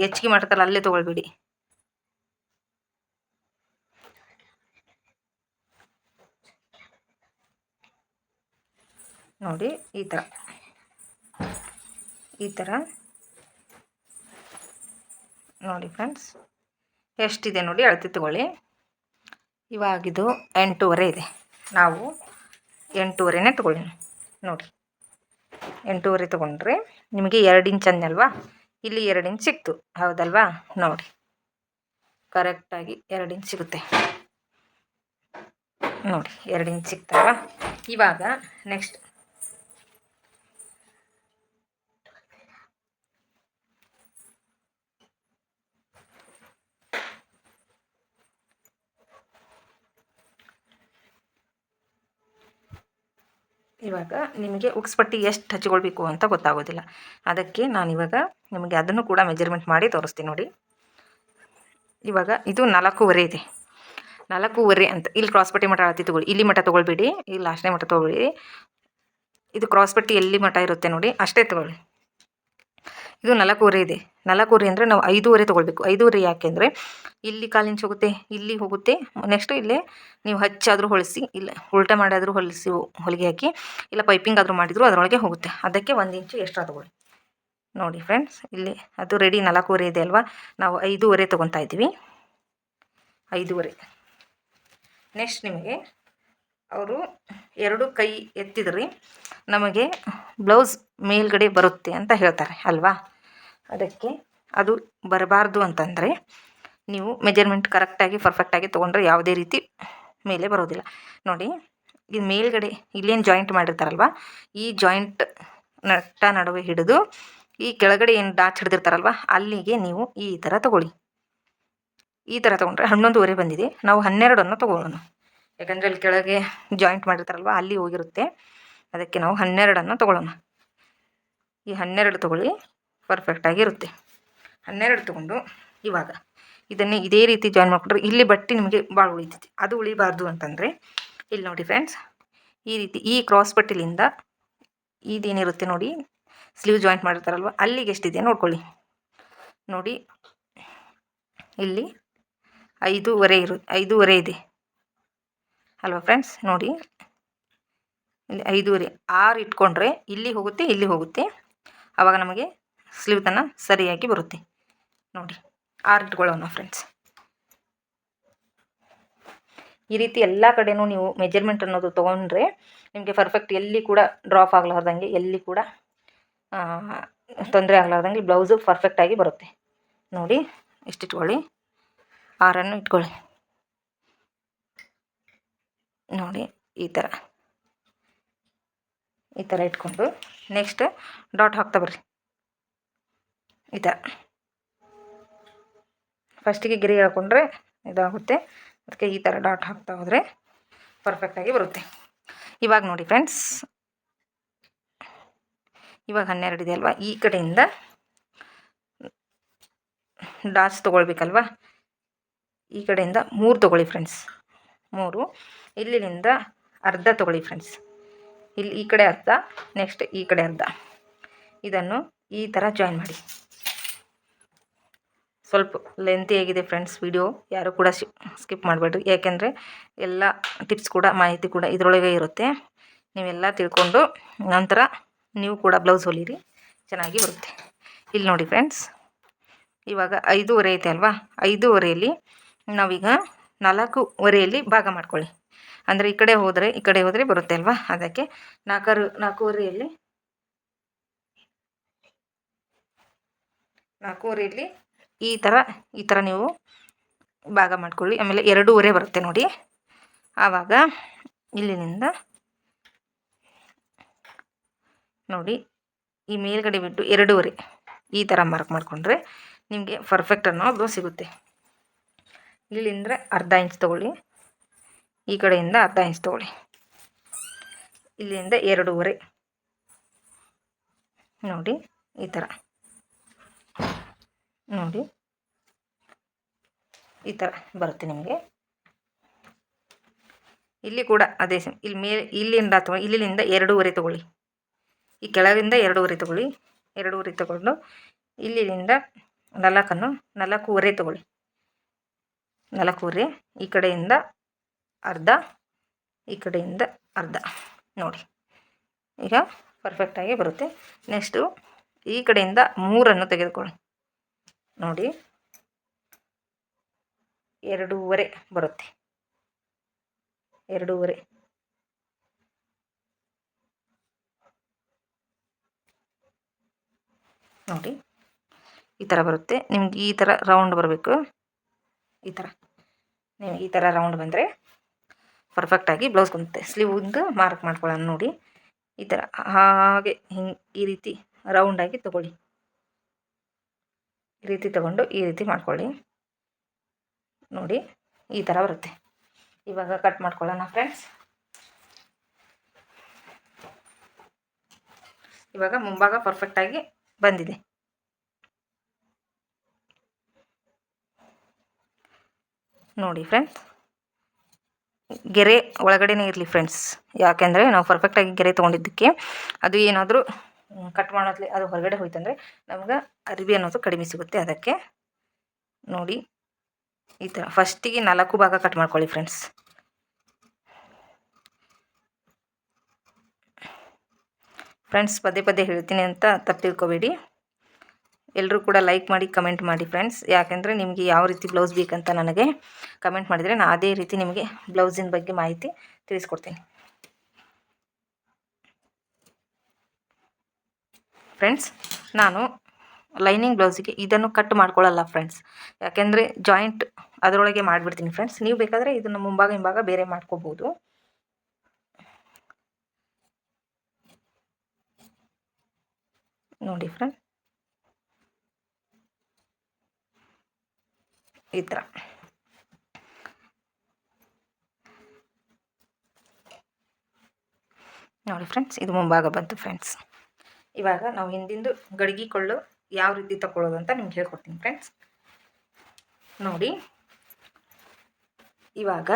ಹೆಚ್ಚಿಗೆ ಮಾಡ್ತಾರಲ್ಲ ಅಲ್ಲೇ ತೊಗೊಳ್ಬೇಡಿ. ನೋಡಿ, ಈ ಥರ ಈ ಥರ ನೋಡಿ ಫ್ರೆಂಡ್ಸ್, ಎಷ್ಟಿದೆ ನೋಡಿ, ಅಳತೆ ತಗೊಳ್ಳಿ. ಇವಾಗಿದು ಎಂಟೂವರೆ ಇದೆ. ನಾವು ಎಂಟೂವರೆನೇ ತೊಗೊಳ್ಳಿ ನೋಡಿ, ಎಂಟೂವರೆ ತೊಗೊಂಡ್ರೆ ನಿಮಗೆ ಎರಡು ಇಂಚ್ ಅಂದಲ್ವಾ ಇಲ್ಲಿ ಎರಡು ಇಂಚ್ ಸಿಕ್ತು. ಹೌದಲ್ವಾ? ನೋಡಿ ಕರೆಕ್ಟಾಗಿ ಎರಡು ಇಂಚ್ ಸಿಗುತ್ತೆ. ನೋಡಿ, ಎರಡು ಇಂಚ್ ಸಿಗ್ತಲ್ವಾ ಇವಾಗ ನೆಕ್ಸ್ಟ್ ಇವಾಗ ನಿಮಗೆ ಉಕ್ಸ್ಪಟ್ಟಿ ಎಷ್ಟು ಹಚ್ಕೊಳ್ಬೇಕು ಅಂತ ಗೊತ್ತಾಗೋದಿಲ್ಲ. ಅದಕ್ಕೆ ನಾನಿವಾಗ ನಿಮಗೆ ಅದನ್ನು ಕೂಡ ಮೆಜರ್ಮೆಂಟ್ ಮಾಡಿ ತೋರಿಸ್ತೀನಿ ನೋಡಿ. ಇವಾಗ ಇದು ನಾಲ್ಕೂವರೆ ಇದೆ. ನಾಲ್ಕೂವರೆ ಅಂತ. ಇಲ್ಲಿ ಕ್ರಾಸ್ ಪಟ್ಟಿ ಮಠ ಅಳತಿ ತೊಗೊಳ್ಳಿ. ಇಲ್ಲಿ ಮಠ ತೊಗೊಳ್ಬೇಡಿ. ಇಲ್ಲಿ ಲಾಸ್ಟ್ನೇ ಮಠ ತೊಗೊಳ್ಳಿ. ಇದು ಕ್ರಾಸ್ ಪಟ್ಟಿ ಎಲ್ಲಿ ಮಠ ಇರುತ್ತೆ ನೋಡಿ. ಅಷ್ಟೇ ತೊಗೊಳ್ಳಿ. ಇದು ನಾಲ್ಕೂವರೆ ಇದೆ. ನಾಲ್ಕೂವರೆ ಅಂದರೆ ನಾವು ಐದೂವರೆ ತೊಗೊಳ್ಬೇಕು. ಐದೂವರೆ ಯಾಕೆ ಅಂದರೆ ಇಲ್ಲಿ ಕಾಲು ಇಂಚು ಹೋಗುತ್ತೆ, ಇಲ್ಲಿ ಹೋಗುತ್ತೆ. ನೆಕ್ಸ್ಟ್ ಇಲ್ಲೇ ನೀವು ಹಚ್ಚಾದರೂ ಹೊಲಿಸಿ, ಇಲ್ಲ ಉಲ್ಟಾ ಮಾಡಾದರೂ ಹೊಲಿಸಿ, ಹೊಲಿಗೆ ಹಾಕಿ, ಇಲ್ಲ ಪೈಪಿಂಗ್ ಆದರೂ ಮಾಡಿದರೂ ಅದರೊಳಗೆ ಹೋಗುತ್ತೆ. ಅದಕ್ಕೆ ಒಂದು ಇಂಚು ಎಕ್ಸ್ಟ್ರಾ ತೊಗೊಳ್ಳಿ. ನೋಡಿ ಫ್ರೆಂಡ್ಸ್ ಇಲ್ಲಿ ಅದು ರೆಡಿ ನಾಲ್ಕೂವರೆ ಇದೆ ಅಲ್ವಾ? ನಾವು ಐದೂವರೆ ತೊಗೊತಾ ಇದ್ದೀವಿ. ಐದೂವರೆ. ನೆಕ್ಸ್ಟ್ ನಿಮಗೆ ಅವರು ಎರಡು ಕೈ ಎತ್ತಿದ್ರಿ ನಮಗೆ ಬ್ಲೌಸ್ ಮೇಲ್ಗಡೆ ಬರುತ್ತೆ ಅಂತ ಹೇಳ್ತಾರೆ ಅಲ್ವಾ? ಅದಕ್ಕೆ ಅದು ಬರಬಾರ್ದು ಅಂತಂದರೆ ನೀವು ಮೆಜರ್ಮೆಂಟ್ ಕರೆಕ್ಟಾಗಿ ಪರ್ಫೆಕ್ಟಾಗಿ ತೊಗೊಂಡ್ರೆ ಯಾವುದೇ ರೀತಿ ಮೇಲೆ ಬರೋದಿಲ್ಲ. ನೋಡಿ ಇದು ಮೇಲ್ಗಡೆ ಇಲ್ಲೇನು ಜಾಯಿಂಟ್ ಮಾಡಿರ್ತಾರಲ್ವ? ಈ ಜಾಯಿಂಟ್ ನಟ್ಟ ನಡುವೆ ಹಿಡಿದು ಈ ಕೆಳಗಡೆ ಏನು ಡಾಚ್ ಹಿಡಿದಿರ್ತಾರಲ್ವ? ಅಲ್ಲಿಗೆ ನೀವು ಈ ಥರ ತೊಗೊಳ್ಳಿ. ಈ ಥರ ತೊಗೊಂಡ್ರೆ ಹನ್ನೊಂದುವರೆ ಬಂದಿದೆ. ನಾವು ಹನ್ನೆರಡನ್ನು ತೊಗೊಳ್ಳೋಣ. ಯಾಕಂದರೆ ಅಲ್ಲಿ ಕೆಳಗೆ ಜಾಯಿಂಟ್ ಮಾಡಿರ್ತಾರಲ್ವ, ಅಲ್ಲಿ ಹೋಗಿರುತ್ತೆ. ಅದಕ್ಕೆ ನಾವು ಹನ್ನೆರಡನ್ನು ತೊಗೊಳ್ಳೋಣ. ಈ ಹನ್ನೆರಡು ತೊಗೊಳ್ಳಿ. ಪರ್ಫೆಕ್ಟಾಗಿರುತ್ತೆ ಹನ್ನೆರಡು ತೊಗೊಂಡು ಇವಾಗ ಇದನ್ನೇ ಇದೇ ರೀತಿ ಜಾಯಿನ್ ಮಾಡಿಕೊಟ್ರೆ ಇಲ್ಲಿ ಬಟ್ಟೆ ನಿಮಗೆ ಭಾಳ ಉಳಿತೈತಿ. ಅದು ಉಳಿಬಾರ್ದು ಅಂತಂದರೆ ಇಲ್ಲಿ ನೋಡಿ ಫ್ರೆಂಡ್ಸ್ ಈ ರೀತಿ ಈ ಕ್ರಾಸ್ ಬಟ್ಟೆಲಿಂದ ಇದೇನಿರುತ್ತೆ ನೋಡಿ ಸ್ಲೀವ್ ಜಾಯಿಂಟ್ ಮಾಡಿರ್ತಾರಲ್ವ, ಅಲ್ಲಿಗೆ ಎಷ್ಟಿದೆ ನೋಡ್ಕೊಳ್ಳಿ. ನೋಡಿ, ಇಲ್ಲಿ ಐದೂವರೆ ಇರು, ಐದೂವರೆ ಇದೆ. ಅಲ್ವಾ ಫ್ರೆಂಡ್ಸ್ ನೋಡಿ, ಇಲ್ಲಿ ಐದೂವರೆ, ಆರು ಇಟ್ಕೊಂಡ್ರೆ ಇಲ್ಲಿ ಹೋಗುತ್ತೆ ಇಲ್ಲಿ ಹೋಗುತ್ತೆ. ಆವಾಗ ನಮಗೆ ಸ್ಲೀವ್ ತನ ಸರಿಯಾಗಿ ಬರುತ್ತೆ. ನೋಡಿ, ಆರು ಇಟ್ಕೊಳ್ಳೋಣ ಫ್ರೆಂಡ್ಸ್ ಈ ರೀತಿ ಎಲ್ಲ ಕಡೆನೂ ನೀವು ಮೆಜರ್ಮೆಂಟ್ ಅನ್ನೋದು ತೊಗೊಂಡ್ರೆ ನಿಮಗೆ ಪರ್ಫೆಕ್ಟ್ ಎಲ್ಲಿ ಕೂಡ ಡ್ರಾಪ್ ಆಗಲಾರ್ದಂಗೆ, ಎಲ್ಲಿ ಕೂಡ ತೊಂದರೆ ಆಗಲಾರ್ದಂಗೆ ಬ್ಲೌಸು ಪರ್ಫೆಕ್ಟಾಗಿ ಬರುತ್ತೆ. ನೋಡಿ, ಇಷ್ಟಿಟ್ಕೊಳ್ಳಿ. ಆರನ್ನು ಇಟ್ಕೊಳ್ಳಿ. ನೋಡಿ, ಈ ಥರ ಈ ಥರ ಇಟ್ಕೊಂಡು ನೆಕ್ಸ್ಟ್ ಡಾಟ್ ಹಾಕ್ತಾ ಬರ್ರಿ. ಥರ ಫಸ್ಟಿಗೆ ಗಿರಿ ಹೇಳ್ಕೊಂಡ್ರೆ ಇದಾಗುತ್ತೆ. ಅದಕ್ಕೆ ಈ ಥರ ಡಾಟ್ ಹಾಕ್ತಾ ಹೋದರೆ ಪರ್ಫೆಕ್ಟಾಗಿ ಬರುತ್ತೆ. ಇವಾಗ ನೋಡಿ ಫ್ರೆಂಡ್ಸ್ ಇವಾಗ ಹನ್ನೆರಡು ಇದೆ ಅಲ್ವಾ? ಈ ಕಡೆಯಿಂದ ಡಾಟ್ಸ್ ತೊಗೊಳ್ಬೇಕಲ್ವಾ? ಈ ಕಡೆಯಿಂದ ಮೂರು ತೊಗೊಳ್ಳಿ ಫ್ರೆಂಡ್ಸ್ ಮೂರು. ಇಲ್ಲಿಂದ ಅರ್ಧ ತೊಗೊಳ್ಳಿ ಫ್ರೆಂಡ್ಸ್ ಇಲ್ಲಿ ಈ ಕಡೆ ಅರ್ಧ ನೆಕ್ಸ್ಟ್ ಈ ಕಡೆ ಅರ್ಧ. ಇದನ್ನು ಈ ಥರ ಜಾಯಿನ್ ಮಾಡಿ. ಸ್ವಲ್ಪ ಲೆಂತಿ ಆಗಿದೆ ಫ್ರೆಂಡ್ಸ್ ವಿಡಿಯೋ ಯಾರು ಕೂಡ ಸ್ಕಿಪ್ ಮಾಡಬೇಡ್ರಿ. ಯಾಕೆಂದರೆ ಎಲ್ಲ ಟಿಪ್ಸ್ ಕೂಡ, ಮಾಹಿತಿ ಕೂಡ ಇದರೊಳಗೆ ಇರುತ್ತೆ. ನೀವೆಲ್ಲ ತಿಳ್ಕೊಂಡು ನಂತರ ನೀವು ಕೂಡ ಬ್ಲೌಸ್ ಹೊಲಿರಿ. ಚೆನ್ನಾಗಿ ಬರುತ್ತೆ. ಇಲ್ಲಿ ನೋಡಿ ಫ್ರೆಂಡ್ಸ್ ಇವಾಗ ಐದೂವರೆ ಐತೆ ಅಲ್ವಾ? ಐದೂವರೆಯಲ್ಲಿ ನಾವೀಗ ನಾಲ್ಕೂವರೆಯಲ್ಲಿ ಭಾಗ ಮಾಡ್ಕೊಳ್ಳಿ. ಅಂದರೆ ಈ ಕಡೆ ಹೋದರೆ, ಈ ಕಡೆ ಹೋದರೆ ಬರುತ್ತೆ ಅಲ್ವಾ? ಅದಕ್ಕೆ ನಾಲ್ಕರು, ನಾಲ್ಕೂವರೆಯಲ್ಲಿ ನಾಲ್ಕೂವರೆಯಲ್ಲಿ ಈ ಥರ ಈ ಥರ ನೀವು ಭಾಗ ಮಾಡ್ಕೊಳ್ಳಿ. ಆಮೇಲೆ ಎರಡೂವರೆ ಬರುತ್ತೆ ನೋಡಿ. ಆವಾಗ ಇಲ್ಲಿನಿಂದ ನೋಡಿ, ಈ ಮೇಲ್ಗಡೆ ಬಿಟ್ಟು ಎರಡೂವರೆ ಈ ಥರ ಮಾರ್ಕ್ ಮಾಡಿಕೊಂಡ್ರೆ ನಿಮಗೆ ಪರ್ಫೆಕ್ಟ್ ಅನ್ನೋದು ಸಿಗುತ್ತೆ. ಇಲ್ಲಿಂದ ಅರ್ಧ ಇಂಚ್ ತೊಗೊಳ್ಳಿ. ಈ ಕಡೆಯಿಂದ ಅರ್ಧ ಇಂಚ್ ತೊಗೊಳ್ಳಿ. ಇಲ್ಲಿಂದ ಎರಡೂವರೆ. ನೋಡಿ, ಈ ಥರ. ನೋಡಿ. ಈ ಥರ ಬರುತ್ತೆ ನಿಮಗೆ. ಇಲ್ಲಿ ಕೂಡ ಅದೇ ಇಲ್ಲಿ ಮೇಲೆ, ಇಲ್ಲಿಂದ ಅಥವಾ ಇಲ್ಲಿಂದ ಎರಡೂವರೆ ತಗೊಳ್ಳಿ. ಈ ಕೆಳಗಿಂದ ಎರಡೂವರೆ ತಗೊಳ್ಳಿ. ಎರಡೂವರೆ ತಗೊಂಡು ಇಲ್ಲಿಂದ ನಾಲ್ಕನ್ನು ನಾಲ್ಕೂವರೆ ತಗೊಳ್ಳಿ. ನಾಲ್ಕೂವರೆ, ಈ ಕಡೆಯಿಂದ ಅರ್ಧ, ಈ ಕಡೆಯಿಂದ ಅರ್ಧ. ನೋಡಿ. ಈಗ ಪರ್ಫೆಕ್ಟಾಗಿ ಬರುತ್ತೆ. ನೆಕ್ಸ್ಟು ಈ ಕಡೆಯಿಂದ ಮೂರನ್ನು ತೆಗೆದುಕೊಳ್ಳಿ. ನೋಡಿ. ಎರಡೂವರೆ ಬರುತ್ತೆ. ಎರಡೂವರೆ. ನೋಡಿ. ಈ ಥರ ಬರುತ್ತೆ. ನಿಮ್ಗೆ ಈ ಥರ ರೌಂಡ್ ಬರಬೇಕು. ಈ ಥರ ನಿಮ್ಗೆ ಈ ಥರ ರೌಂಡ್ ಬಂದರೆ ಪರ್ಫೆಕ್ಟಾಗಿ ಬ್ಲೌಸ್ ಕುಂತೆ ಸ್ಲೀವಿಂದು ಮಾರ್ಕ್ ಮಾಡ್ಕೊಳ್ಳೋಣ ನೋಡಿ. ಈ ಥರ ಹಾಗೆ ಹಿಂಗೆ ಈ ರೀತಿ ರೌಂಡಾಗಿ ತೊಗೊಳ್ಳಿ. ಈ ರೀತಿ ತಗೊಂಡು ಈ ರೀತಿ ಮಾಡ್ಕೊಳ್ಳಿ. ನೋಡಿ, ಈ ಥರ ಬರುತ್ತೆ. ಇವಾಗ ಕಟ್ ಮಾಡ್ಕೊಳ್ಳೋಣ ಫ್ರೆಂಡ್ಸ್ ಇವಾಗ ಮುಂಭಾಗ ಪರ್ಫೆಕ್ಟಾಗಿ ಬಂದಿದೆ. ನೋಡಿ ಫ್ರೆಂಡ್ಸ್ ಗೆರೆ ಒಳಗಡೆನೇ ಇರಲಿ ಫ್ರೆಂಡ್ಸ್ ಯಾಕೆಂದರೆ ನಾವು ಪರ್ಫೆಕ್ಟಾಗಿ ಗೆರೆ ತೊಗೊಂಡಿದ್ದಕ್ಕೆ ಅದು ಏನಾದರೂ ಕಟ್ ಮಾಡೋದ್ಲಿ ಅದು ಹೊರಗಡೆ ಹೋಯ್ತಂದರೆ ನಮ್ಗೆ ಅರಿವಿ ಅನ್ನೋದು ಕಡಿಮೆ ಸಿಗುತ್ತೆ. ಅದಕ್ಕೆ ನೋಡಿ ಈ ಥರ ಫಸ್ಟಿಗೆ ನಾಲ್ಕು ಭಾಗ ಕಟ್ ಮಾಡ್ಕೊಳ್ಳಿ ಫ್ರೆಂಡ್ಸ್ ಫ್ರೆಂಡ್ಸ್ ಪದೇ ಪದೇ ಹೇಳ್ತೀನಿ ಅಂತ ತಪ್ಪು ತಿಳ್ಕೊಬೇಡಿ. ಎಲ್ಲರೂ ಕೂಡ ಲೈಕ್ ಮಾಡಿ ಕಮೆಂಟ್ ಮಾಡಿ ಫ್ರೆಂಡ್ಸ್ ಯಾಕೆಂದರೆ ನಿಮಗೆ ಯಾವ ರೀತಿ ಬ್ಲೌಸ್ ಬೇಕಂತ ನನಗೆ ಕಮೆಂಟ್ ಮಾಡಿದರೆ ನಾನು ಅದೇ ರೀತಿ ನಿಮಗೆ ಬ್ಲೌಸಿನ ಬಗ್ಗೆ ಮಾಹಿತಿ ತಿಳಿಸ್ಕೊಡ್ತೀನಿ. ಫ್ರೆಂಡ್ಸ್, ನಾನು ಲೈನಿಂಗ್ ಬ್ಲೌಸಿಗೆ ಇದನ್ನು ಕಟ್ ಮಾಡ್ಕೊಳ್ಳಲ್ಲ ಫ್ರೆಂಡ್ಸ್. ಯಾಕೆಂದರೆ ಜಾಯಿಂಟ್ ಅದರೊಳಗೆ ಮಾಡಿಬಿಡ್ತೀನಿ ಫ್ರೆಂಡ್ಸ್. ನೀವು ಬೇಕಾದರೆ ಇದನ್ನು ಮುಂಭಾಗ ಹಿಂಭಾಗ ಬೇರೆ ಮಾಡ್ಕೋಬೋದು. ನೋಡಿ ಫ್ರೆಂಡ್. ಈ ಥರ. ನೋಡಿ ಫ್ರೆಂಡ್ಸ್, ಇದು ಮುಂಭಾಗ ಬಂತು ಫ್ರೆಂಡ್ಸ್. ಇವಾಗ ನಾವು ಹಿಂದಿಂದು ಗಡಿಗೆ ಕೊಳ್ಳು ಯಾವ ರೀತಿ ತಗೊಳ್ಳೋದು ಅಂತ ನಿಮ್ಗೆ ಹೇಳ್ಕೊಡ್ತೀನಿ ಫ್ರೆಂಡ್ಸ್ ನೋಡಿ, ಇವಾಗ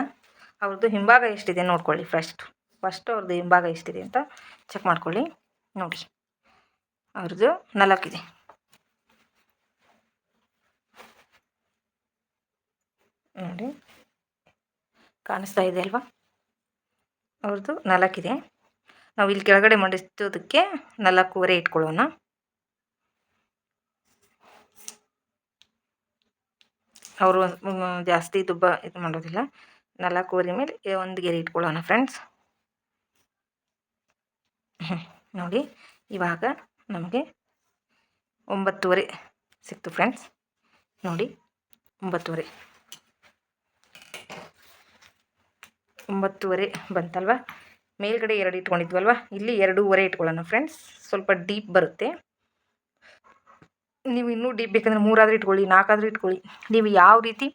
ಅವ್ರದ್ದು ಹಿಂಭಾಗ ಎಷ್ಟಿದೆ ನೋಡ್ಕೊಳ್ಳಿ ಫಸ್ಟ್ ಫಸ್ಟ್ ಅವ್ರದ್ದು ಹಿಂಭಾಗ ಎಷ್ಟಿದೆ ಅಂತ ಚೆಕ್ ಮಾಡ್ಕೊಳ್ಳಿ. ನೋಡಿ, ಅವ್ರದ್ದು ನಾಲ್ಕಿದೆ. ನೋಡಿ, ಕಾಣಿಸ್ತಾ ಇದೆ ಅಲ್ವಾ? ಅವ್ರದ್ದು ನಾಲ್ಕಿದೆ. ನಾವು ಇಲ್ಲಿ ಕೆಳಗಡೆ ಮಡಿಸೋದಕ್ಕೆ ನಾಲ್ಕೂವರೆ ಇಟ್ಕೊಳ್ಳೋಣ. ಅವರು ಜಾಸ್ತಿ ದುಬ್ಬ ಇದು ಮಾಡೋದಿಲ್ಲ. ನಾಲ್ಕೂವರೆ ಮೇಲೆ ಒಂದು ಗೆರೆ ಇಟ್ಕೊಳ್ಳೋಣ ಫ್ರೆಂಡ್ಸ್. ನೋಡಿ, ಇವಾಗ ನಮಗೆ ಒಂಬತ್ತುವರೆ ಸಿಕ್ತು ಫ್ರೆಂಡ್ಸ್. ನೋಡಿ, ಒಂಬತ್ತುವರೆ. ಒಂಬತ್ತುವರೆ ಬಂತಲ್ವ? ಮೇಲ್ಗಡೆ ಎರಡು ಇಟ್ಕೊಂಡಿದ್ವಲ್ವ? ಇಲ್ಲಿ ಎರಡೂವರೆ ಇಟ್ಕೊಳ್ಳೋಣ ಫ್ರೆಂಡ್ಸ್ ಸ್ವಲ್ಪ ಡೀಪ್ ಬರುತ್ತೆ. ನೀವು ಇನ್ನೂ ಡೀಪ್ ಬೇಕಂದ್ರೆ ಮೂರಾದರೂ ಇಟ್ಕೊಳ್ಳಿ, ನಾಲ್ಕಾದರೂ ಇಟ್ಕೊಳ್ಳಿ. ನೀವು ಯಾವ ರೀತಿ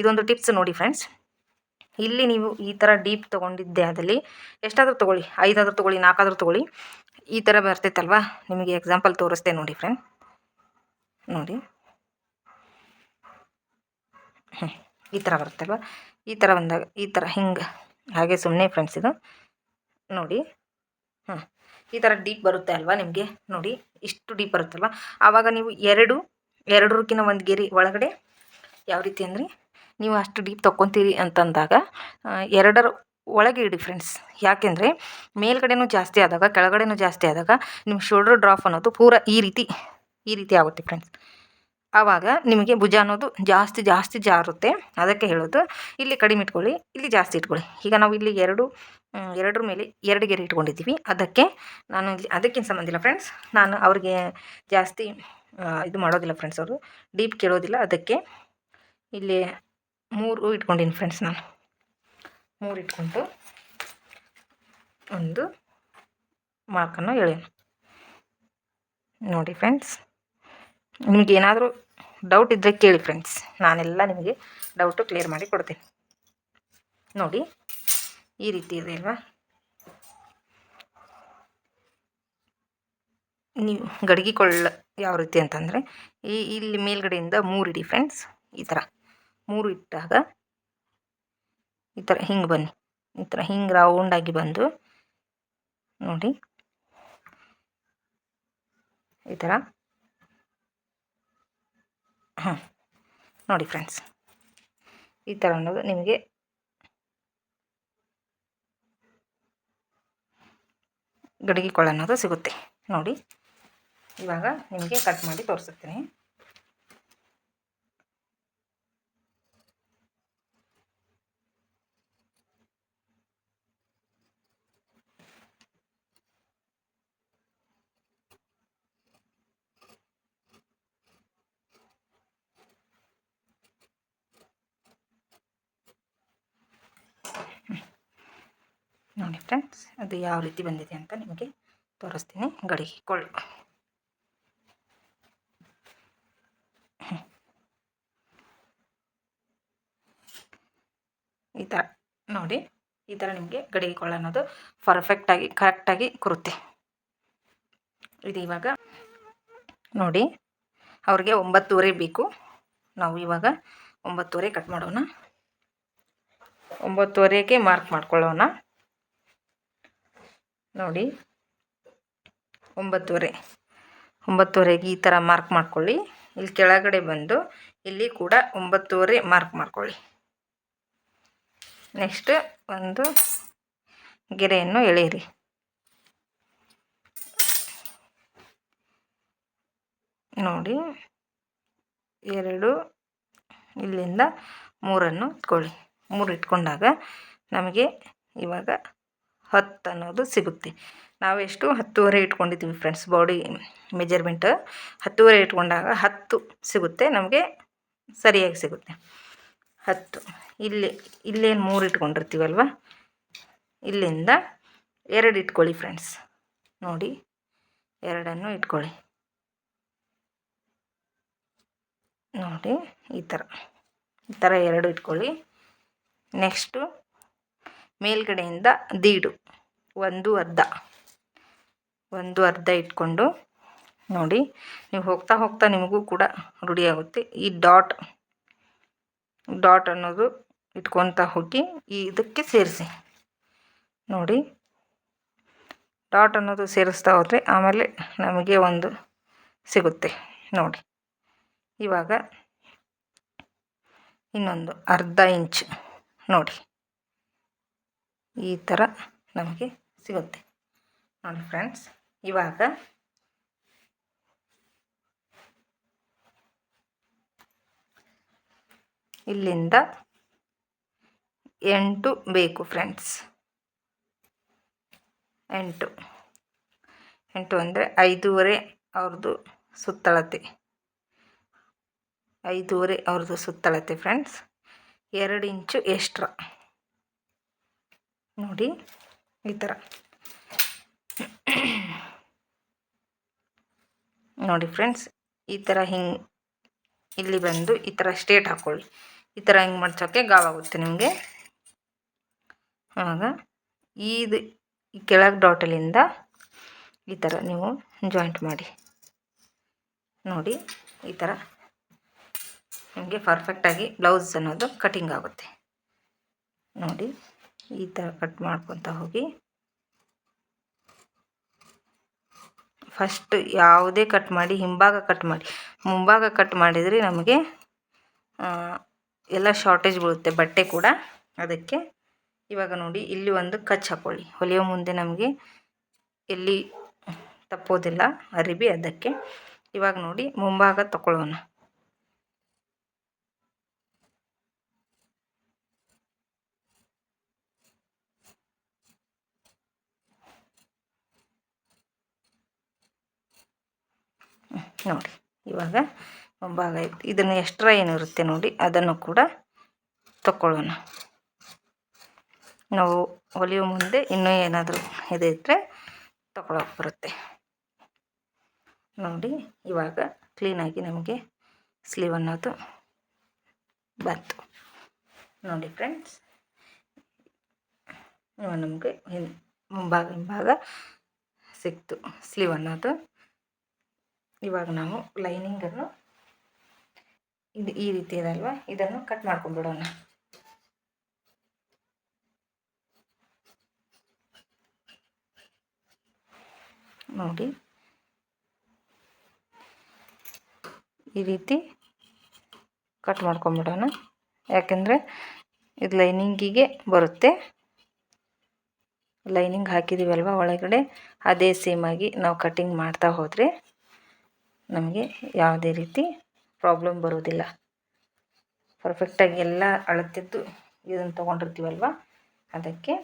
ಇದೊಂದು ಟಿಪ್ಸ್ ನೋಡಿ ಫ್ರೆಂಡ್ಸ್ ಇಲ್ಲಿ ನೀವು ಈ ಥರ ಡೀಪ್ ತೊಗೊಂಡಿದ್ದೆ ಅದಲ್ಲಿ ಎಷ್ಟಾದರೂ ತೊಗೊಳ್ಳಿ, ಐದಾದರೂ ತೊಗೊಳ್ಳಿ, ನಾಲ್ಕಾದರೂ ತೊಗೊಳ್ಳಿ. ಈ ಥರ ಬರ್ತೈತಲ್ವಾ? ನಿಮಗೆ ಎಕ್ಸಾಂಪಲ್ ತೋರಿಸ್ತೆ ನೋಡಿ ಫ್ರೆಂಡ್ ನೋಡಿ. ಈ ಥರ ಬರುತ್ತಲ್ವ? ಈ ಥರ ಬಂದಾಗ, ಈ ಥರ ಹಿಂಗೆ. ಹಾಗೆ ಸುಮ್ಮನೆ ಫ್ರೆಂಡ್ಸ್ ಇದು. ನೋಡಿ. ಹಾಂ ಈ ಥರ ಡೀಪ್ ಬರುತ್ತೆ ಅಲ್ವಾ ನಿಮಗೆ? ನೋಡಿ, ಇಷ್ಟು ಡೀಪ್ ಬರುತ್ತಲ್ವ? ಆವಾಗ ನೀವು ಎರಡು ಎರಡರಕ್ಕಿಂತ ಒಂದು ಗೆರೆ ಒಳಗಡೆ ಯಾವ ರೀತಿ ಅಂದರೆ ನೀವು ಅಷ್ಟು ಡೀಪ್ ತೊಗೊತೀರಿ ಅಂತಂದಾಗ ಎರಡರ ಒಳಗೆ ಇಡಿ ಫ್ರೆಂಡ್ಸ್ ಯಾಕೆಂದರೆ ಮೇಲ್ಗಡೆನೂ ಜಾಸ್ತಿ ಆದಾಗ, ಕೆಳಗಡೆನೂ ಜಾಸ್ತಿ ಆದಾಗ ನಿಮ್ಮ ಶೋಲ್ಡ್ರ್ ಡ್ರಾಪ್ ಅನ್ನೋದು ಪೂರ ಈ ರೀತಿ ಈ ರೀತಿ ಆಗುತ್ತೆ ಫ್ರೆಂಡ್ಸ್ ಆವಾಗ ನಿಮಗೆ ಭುಜ ಅನ್ನೋದು ಜಾಸ್ತಿ ಜಾಸ್ತಿ ಜಾರುತ್ತೆ. ಅದಕ್ಕೆ ಹೇಳೋದು, ಇಲ್ಲಿ ಕಡಿಮೆ ಇಟ್ಕೊಳ್ಳಿ, ಇಲ್ಲಿ ಜಾಸ್ತಿ ಇಟ್ಕೊಳ್ಳಿ. ಈಗ ನಾವು ಇಲ್ಲಿ ಎರಡು ಎರಡರ ಮೇಲೆ ಎರಡು ಗೆರೆ ಇಟ್ಕೊಂಡಿದ್ದೀವಿ. ಅದಕ್ಕೆ ನಾನು ಇಲ್ಲಿ, ಅದಕ್ಕಿಂತ ಸಂಬಂಧಿಲ್ಲ ಫ್ರೆಂಡ್ಸ್ ನಾನು ಅವ್ರಿಗೆ ಜಾಸ್ತಿ ಇದು ಮಾಡೋದಿಲ್ಲ ಫ್ರೆಂಡ್ಸ್ ಅವರು. ಡೀಪ್ ಕೇಳೋದಿಲ್ಲ. ಅದಕ್ಕೆ ಇಲ್ಲಿ ಮೂರು ಇಟ್ಕೊಂಡಿನಿ ಫ್ರೆಂಡ್ಸ್ ನಾನು. ಮೂರು ಇಟ್ಕೊಂಡು ಒಂದು ಮಾರ್ಕನ್ನು ಎಳೆಯೋಣ. ನೋಡಿ ಫ್ರೆಂಡ್ಸ್ ನಿಮಗೆ ಏನಾದರೂ ಡೌಟ್ ಇದ್ದರೆ ಕೇಳಿ ಫ್ರೆಂಡ್ಸ್ ನಾನೆಲ್ಲ ನಿಮಗೆ ಡೌಟು ಕ್ಲಿಯರ್ ಮಾಡಿ ಕೊಡ್ತೀನಿ. ನೋಡಿ, ಈ ರೀತಿ ಇದೆ ಅಲ್ವಾ? ನೀವು ಗಡಿಗೆ ಕೊಳ್ಳ ಯಾವ ರೀತಿ ಅಂತಂದರೆ, ಈ ಇಲ್ಲಿ ಮೇಲ್ಗಡೆಯಿಂದ ಮೂರು ಇಡಿ ಫ್ರೆಂಡ್ಸ್ ಈ ಥರ ಮೂರು ಇಟ್ಟಾಗ ಈ ಥರ ಹಿಂಗೆ ಬನ್ನಿ. ಈ ಥರ ಹಿಂಗೆ ರೌಂಡಾಗಿ ಬಂದು, ನೋಡಿ. ಈ ಥರ ಹಾಂ ನೋಡಿ ಫ್ರೆಂಡ್ಸ್ ಈ ಥರ ಅನ್ನೋದು ನಿಮಗೆ ಗಡಿಗೆ ಕೊಳ ಅನ್ನೋದು ಸಿಗುತ್ತೆ. ನೋಡಿ, ಇವಾಗ ನಿಮಗೆ ಕಟ್ ಮಾಡಿ ತೋರಿಸುತ್ತೀನಿ. ನೋಡಿ ಫ್ರೆಂಡ್ಸ್ ಅದು ಯಾವ ರೀತಿ ಬಂದಿದೆ ಅಂತ ನಿಮಗೆ ತೋರಿಸ್ತೀನಿ. ಗಡಿಗೆ ಕೊಳ್ಳು ಈ ಥರ ನೋಡಿ, ಈ ಥರ ನಿಮಗೆ ಗಡಿಗೆ ಕೊಳ್ಳ ಅನ್ನೋದು ಪರ್ಫೆಕ್ಟಾಗಿ ಕರೆಕ್ಟಾಗಿ ಕುರುತ್ತೆ. ಇದು ಇವಾಗ ನೋಡಿ, ಅವ್ರಿಗೆ ಒಂಬತ್ತುವರೆ ಬೇಕು. ನಾವು ಇವಾಗ ಒಂಬತ್ತುವರೆ ಕಟ್ ಮಾಡೋಣ. ಒಂಬತ್ತುವರೆಗೆ ಮಾರ್ಕ್ ಮಾಡ್ಕೊಳ್ಳೋಣ. ನೋಡಿ. ಒಂಬತ್ತುವರೆ. ಒಂಬತ್ತುವರೆಗೆ ಈ ಥರ ಮಾರ್ಕ್ ಮಾಡ್ಕೊಳ್ಳಿ. ಇಲ್ಲಿ ಕೆಳಗಡೆ ಬಂದು ಇಲ್ಲಿ ಕೂಡ ಒಂಬತ್ತುವರೆ ಮಾರ್ಕ್ ಮಾಡ್ಕೊಳ್ಳಿ. ನೆಕ್ಸ್ಟ್ ಒಂದು ಗೆರೆಯನ್ನು ಎಳೆಯಿರಿ. ನೋಡಿ. ಎರಡು ಇಲ್ಲಿಂದ ಮೂರನ್ನು ಇಟ್ಕೊಳ್ಳಿ. ಮೂರು ಇಟ್ಕೊಂಡಾಗ ನಮಗೆ ಇವಾಗ ಹತ್ತು ಅನ್ನೋದು ಸಿಗುತ್ತೆ. ನಾವೆಷ್ಟು ಹತ್ತುವರೆ ಇಟ್ಕೊಂಡಿದ್ದೀವಿ ಫ್ರೆಂಡ್ಸ್ ಬಾಡಿ ಮೆಜರ್ಮೆಂಟ್ ಹತ್ತುವರೆ ಇಟ್ಕೊಂಡಾಗ ಹತ್ತು ಸಿಗುತ್ತೆ, ನಮಗೆ ಸರಿಯಾಗಿ ಸಿಗುತ್ತೆ. ಹತ್ತು. ಇಲ್ಲಿ, ಇಲ್ಲೇನು ಮೂರು ಇಟ್ಕೊಂಡಿರ್ತೀವಲ್ವ? ಇಲ್ಲಿಂದ ಎರಡು ಇಟ್ಕೊಳ್ಳಿ ಫ್ರೆಂಡ್ಸ್ ನೋಡಿ, ಎರಡನ್ನು ಇಟ್ಕೊಳ್ಳಿ. ನೋಡಿ, ಈ ಥರ. ಈ ಥರ ಎರಡು ಇಟ್ಕೊಳ್ಳಿ. ನೆಕ್ಸ್ಟು ಮೇಲ್ಗಡೆಯಿಂದ ದೀಡು. ಒಂದು ಅರ್ಧ. ಒಂದು ಅರ್ಧ ಇಟ್ಕೊಂಡು ನೋಡಿ, ನೀವು ಹೋಗ್ತಾ ಹೋಗ್ತಾ ನಿಮಗೂ ಕೂಡ ರೂಢಿಯಾಗುತ್ತೆ. ಈ ಡಾಟ್ ಡಾಟ್ ಅನ್ನೋದು ಇಟ್ಕೊತಾ ಹೋಗಿ ಈ ಇದಕ್ಕೆ ಸೇರಿಸಿ. ನೋಡಿ, ಡಾಟ್ ಅನ್ನೋದು ಸೇರಿಸ್ತಾ ಹೋದರೆ ಆಮೇಲೆ ನಮಗೆ ಒಂದು ಸಿಗುತ್ತೆ. ನೋಡಿ, ಇವಾಗ ಇನ್ನೊಂದು ಅರ್ಧ ಇಂಚ್. ನೋಡಿ ಈ ಥರ ನಮಗೆ ಸಿಗುತ್ತೆ. ನೋಡಿ ಫ್ರೆಂಡ್ಸ್, ಇವಾಗ ಇಲ್ಲಿಂದ ಎಂಟು ಬೇಕು ಫ್ರೆಂಡ್ಸ್. ಎಂಟು. ಎಂಟು ಅಂದರೆ ಐದೂವರೆ ಅವ್ರದ್ದು ಸುತ್ತಳತೆ. ಐದೂವರೆ ಅವ್ರದ್ದು ಸುತ್ತಳತೆ ಫ್ರೆಂಡ್ಸ್. ಎರಡು ಇಂಚು ಎಕ್ಸ್ಟ್ರಾ ನೋಡಿ, ಈ ಥರ ನೋಡಿ ಫ್ರೆಂಡ್ಸ್ ಈ ಥರ ಹಿಂಗೆ ಇಲ್ಲಿ ಬಂದು ಈ ಥರ ಸ್ಟೇಟ್ ಹಾಕ್ಕೊಳ್ಳಿ ಈ ಥರ ಹಿಂಗೆ ಮಡ್ಚೋಕ್ಕೆ ಗಾವಾಗುತ್ತೆ ನಿಮಗೆ. ಆವಾಗ ಇದು ಈ ಕೆಳಗೆ ಡಾಟಲಿಂದ ಈ ಥರ ನೀವು ಜಾಯಿಂಟ್ ಮಾಡಿ. ನೋಡಿ, ಈ ಥರ ನಿಮಗೆ ಪರ್ಫೆಕ್ಟಾಗಿ ಬ್ಲೌಸ್ ಅನ್ನೋದು ಕಟಿಂಗ್ ಆಗುತ್ತೆ. ನೋಡಿ. ಈ ಥರ ಕಟ್ ಮಾಡ್ಕೊತ ಹೋಗಿ. ಫಸ್ಟ್ ಯಾವುದೇ ಕಟ್ ಮಾಡಿ, ಹಿಂಭಾಗ ಕಟ್ ಮಾಡಿ. ಮುಂಭಾಗ ಕಟ್ ಮಾಡಿದರೆ ನಮಗೆ ಎಲ್ಲ ಶಾರ್ಟೇಜ್ ಬೀಳುತ್ತೆ ಬಟ್ಟೆ ಕೂಡ. ಅದಕ್ಕೆ ಇವಾಗ ನೋಡಿ, ಇಲ್ಲಿ ಒಂದು ಕಚ್ ಹಾಕ್ಕೊಳ್ಳಿ ಹೊಲಿಯೋ ಮುಂದೆ ನಮಗೆ ಎಲ್ಲಿ ತಪ್ಪೋದಿಲ್ಲ ಅರಿಬಿ ಅದಕ್ಕೆ. ಇವಾಗ ನೋಡಿ, ಮುಂಭಾಗ ತಗೊಳ್ಳೋಣ ನೋಡಿ, ಇವಾಗ ಭಾಗ ಇತ್ತು ಇದನ್ನು ಎಕ್ಸ್ಟ್ರಾ ಏನಿರುತ್ತೆ ನೋಡಿ, ಅದನ್ನು ಕೂಡ ತಗೊಳ್ಳೋಣ ನಾವು ಹೊಲಿಯೋ ಮುಂದೆ ಇನ್ನೂ ಏನಾದರೂ ಇದ್ರೆ ತಗೊಳಕ್ಕೆ ಬರುತ್ತೆ. ನೋಡಿ, ಇವಾಗ ಕ್ಲೀನಾಗಿ ನಮಗೆ ಸ್ಲೀವ್ ಅನ್ನೋದು ಬಂತು. ನೋಡಿ ಫ್ರೆಂಡ್ಸ್ ನಮಗೆ ಮುಂಭಾಗ ಹಿಂಭಾಗ ಸಿಕ್ತು ಸ್ಲೀವ್ ಅನ್ನೋದು. ಇವಾಗ ನಾವು ಲೈನಿಂಗನ್ನು ಇದು ಈ ರೀತಿ ಇದೆ ಅಲ್ವಾ? ಇದನ್ನು ಕಟ್ ಮಾಡ್ಕೊಂಡ್ಬಿಡೋಣ ನೋಡಿ. ಈ ರೀತಿ ಕಟ್ ಮಾಡ್ಕೊಂಬಿಡೋಣ ಯಾಕೆಂದರೆ ಇದು ಲೈನಿಂಗಿಗೆ ಬರುತ್ತೆ. ಲೈನಿಂಗ್ ಹಾಕಿದ್ದೀವಲ್ವ ಒಳಗಡೆ? ಅದೇ ಸೇಮಾಗಿ ನಾವು ಕಟ್ಟಿಂಗ್ ಮಾಡ್ತಾ ಹೋದರೆ ನಮಗೆ ಯಾವುದೇ ರೀತಿ ಪ್ರಾಬ್ಲಮ್ ಬರೋದಿಲ್ಲ ಪರ್ಫೆಕ್ಟಾಗಿ ಎಲ್ಲ ಅಳತಿದ್ದು ಇದನ್ನು ತೊಗೊಂಡಿರ್ತೀವಲ್ವ? ಅದಕ್ಕೆ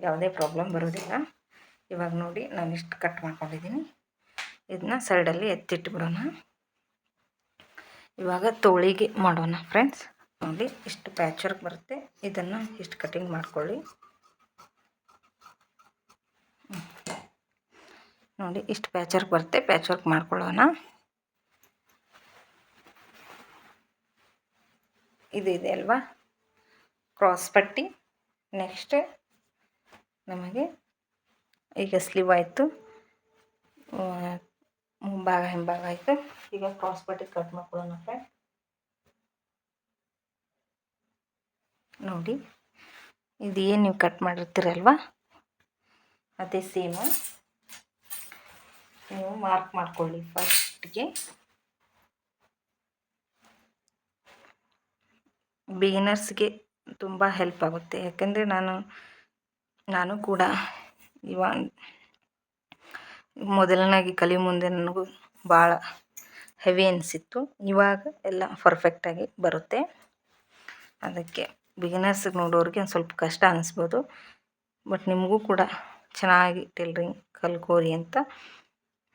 ಯಾವುದೇ ಪ್ರಾಬ್ಲಮ್ ಬರೋದಿಲ್ಲ ಇವಾಗ ನೋಡಿ ನಾನು ಇಷ್ಟು ಕಟ್ ಮಾಡ್ಕೊಂಡಿದ್ದೀನಿ. ಇದನ್ನ ಸೈಡಲ್ಲಿ ಎತ್ತಿಟ್ಬಿಡೋಣ ಇವಾಗ ತೋಳಿಗೆ ಮಾಡೋಣ ಫ್ರೆಂಡ್ಸ್ ನೋಡಿ ಇಷ್ಟು ಪ್ಯಾಚ್ ವರ್ಕ್ ಬರುತ್ತೆ. ಇದನ್ನು ಇಷ್ಟು ಕಟಿಂಗ್ ಮಾಡ್ಕೊಳ್ಳಿ. ನೋಡಿ ಇಷ್ಟು ಪ್ಯಾಚ್ ವರ್ಕ್ ಬರುತ್ತೆ. ಪ್ಯಾಚ್ ವರ್ಕ್ ಮಾಡ್ಕೊಳ್ಳೋಣ. ಇದು ಇದೆ ಅಲ್ವಾ? ಕ್ರಾಸ್ ಪಟ್ಟಿ. ನೆಕ್ಸ್ಟ್ ನಮಗೆ ಈಗ ಸ್ಲೀವ್ ಆಯಿತು. ಮುಂಭಾಗ, ಹಿಂಭಾಗ ಆಯಿತು. ಈಗ ಕ್ರಾಸ್ ಪಟ್ಟಿ ಕಟ್ ಮಾಡ್ಕೊಳ್ಳೋಣ ಫ್ರೆಂಡ್ ನೋಡಿ, ಇದು ಏನು ನೀವು ಕಟ್ ಮಾಡಿರ್ತೀರಲ್ವ ಅದೇ ಸೇಮು ನೀವು ಮಾರ್ಕ್ ಮಾಡ್ಕೊಳ್ಳಿ ಫಸ್ಟ್ಗೆ ಬಿಗಿನರ್ಸ್ಗೆ ತುಂಬ ಹೆಲ್ಪ್ ಆಗುತ್ತೆ. ಯಾಕೆಂದರೆ ನಾನು ನಾನು ಕೂಡ ಇವ ಮೊದಲನಾಗಿ ಕಲಿ ಮುಂದೆ ನನಗೂ ಭಾಳ ಹೆವಿ ಅನಿಸಿತ್ತು. ಇವಾಗ ಎಲ್ಲ ಪರ್ಫೆಕ್ಟಾಗಿ ಬರುತ್ತೆ. ಅದಕ್ಕೆ ಬಿಗಿನರ್ಸ್ ನೋಡೋರಿಗೆ ಒಂದು ಸ್ವಲ್ಪ ಕಷ್ಟ ಅನಿಸ್ಬೋದು. ಬಟ್ ನಿಮಗೂ ಕೂಡ ಚೆನ್ನಾಗಿ ಟೈಲರಿಂಗ್ ಕಲ್ಕೋರಿ ಅಂತ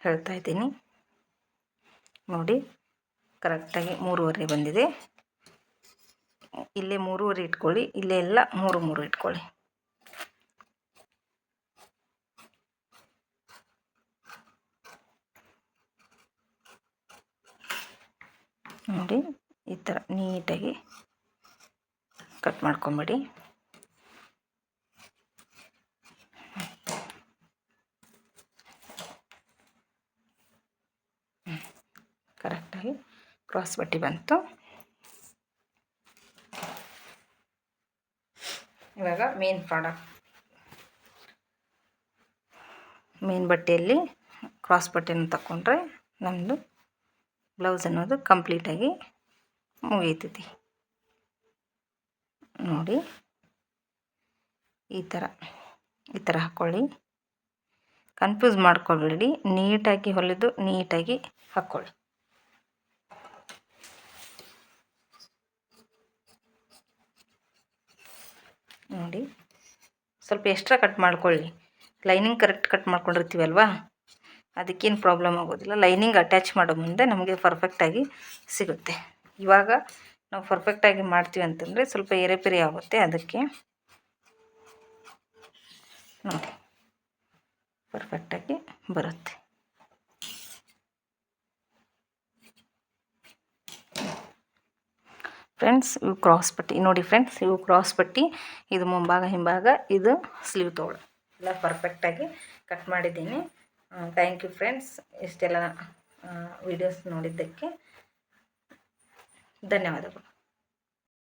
ಹೇಳ್ತಾ ಇದ್ದೀನಿ. ನೋಡಿ ಕರೆಕ್ಟಾಗಿ ಮೂರುವರೆ ಬಂದಿದೆ. ಇಲ್ಲೇ ಮೂರುವರೆ ಇಟ್ಕೊಳ್ಳಿ, ಇಲ್ಲೇ ಎಲ್ಲ ಮೂರು ಮೂರು ಇಟ್ಕೊಳ್ಳಿ. ನೋಡಿ, ಈ ಥರ ನೀಟಾಗಿ ಕಟ್ ಮಾಡ್ಕೊಂಬಿಡಿ. ಕರೆಕ್ಟಾಗಿ ಕ್ರಾಸ್ ಬಟ್ಟಿ ಬಂತು. ಇವಾಗ ಮೇನ್ ಪ್ರಾಡಕ್ಟ್ ಮೇನ್ ಬಟ್ಟೆಯಲ್ಲಿ ಕ್ರಾಸ್ ಬಟ್ಟೆನ ತಗೊಂಡ್ರೆ ನಮ್ಮದು ಬ್ಲೌಸ್ ಅನ್ನೋದು ಕಂಪ್ಲೀಟಾಗಿ ಮುಗೀತೈತಿ. ನೋಡಿ, ಈ ಥರ ಈ ಥರ ಹಾಕ್ಕೊಳ್ಳಿ ಕನ್ಫ್ಯೂಸ್ ಮಾಡ್ಕೊಳ್ಬೇಡಿ ನೀಟಾಗಿ ಹೊಲಿದು ನೀಟಾಗಿ ಹಾಕ್ಕೊಳ್ಳಿ ನೋಡಿ ಸ್ವಲ್ಪ ಎಕ್ಸ್ಟ್ರಾ ಕಟ್ ಮಾಡ್ಕೊಳ್ಳಿ. ಲೈನಿಂಗ್ ಕರೆಕ್ಟ್ ಕಟ್ ಮಾಡ್ಕೊಂಡಿರ್ತೀವಲ್ವಾ? ಅದಕ್ಕೇನು ಪ್ರಾಬ್ಲಮ್ ಆಗೋದಿಲ್ಲ. ಲೈನಿಂಗ್ ಅಟ್ಯಾಚ್ ಮಾಡೋ ಮುಂದೆ ನಮಗೆ ಪರ್ಫೆಕ್ಟಾಗಿ ಸಿಗುತ್ತೆ. ಇವಾಗ ನಾವು ಪರ್ಫೆಕ್ಟಾಗಿ ಮಾಡ್ತೀವಿ ಅಂತಂದರೆ ಸ್ವಲ್ಪ ಏರೆಪೇರೆ ಆಗುತ್ತೆ. ಅದಕ್ಕೆ ನೋಡಿ. ಪರ್ಫೆಕ್ಟಾಗಿ ಬರುತ್ತೆ. ಫ್ರೆಂಡ್ಸ್, ಇವು ಕ್ರಾಸ್ ಪಟ್ಟಿ. ನೋಡಿ ಫ್ರೆಂಡ್ಸ್, ಇವು ಕ್ರಾಸ್ ಪಟ್ಟಿ. ಇದು ಮುಂಭಾಗ, ಹಿಂಭಾಗ, ಇದು ಸ್ಲೀವ್ ತೋಳು. ಎಲ್ಲ ಪರ್ಫೆಕ್ಟಾಗಿ ಕಟ್ ಮಾಡಿದ್ದೀನಿ. ಥ್ಯಾಂಕ್ ಯು ಫ್ರೆಂಡ್ಸ್ ಇಷ್ಟೆಲ್ಲ ವಿಡಿಯೋಸ್ ನೋಡಿದ್ದಕ್ಕೆ ಧನ್ಯವಾದಗಳು.